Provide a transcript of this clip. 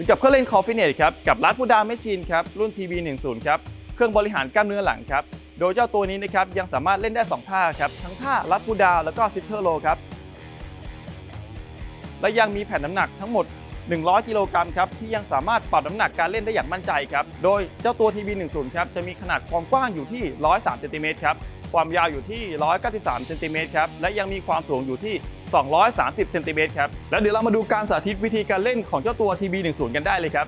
รือกับเครื่องเล่นคอฟฟิเนตครับกับรัดพูดาแมชชีนครับรุ่น TB10 ครับเครื่องบริหารกล้ามเนื้อหลังครับโดยเจ้าตัวนี้นะครับยังสามารถเล่นได้ 2 ท่าครับทั้งท่ารัดพูดาแล้วก็ซิทเทอร์โลครับและยังมีแผ่นน้ำหนักทั้งหมด 100 กิโลกรัมครับที่ยังสามารถปรับน้ำหนักการเล่นได้อย่างมั่นใจครับโดยเจ้าตัว TB10 ครับจะมีขนาดความกว้างอยู่ที่ 103เซนติเมตรครับความยาวอยู่ที่ 193เซนติเมตรครับและยังมีความสูงอยู่ที่ 230 เซนติเมตรครับ แล้วเดี๋ยวเรามาดูการสาธิตวิธีการเล่นของเจ้าตัว TB10 กันได้เลยครับ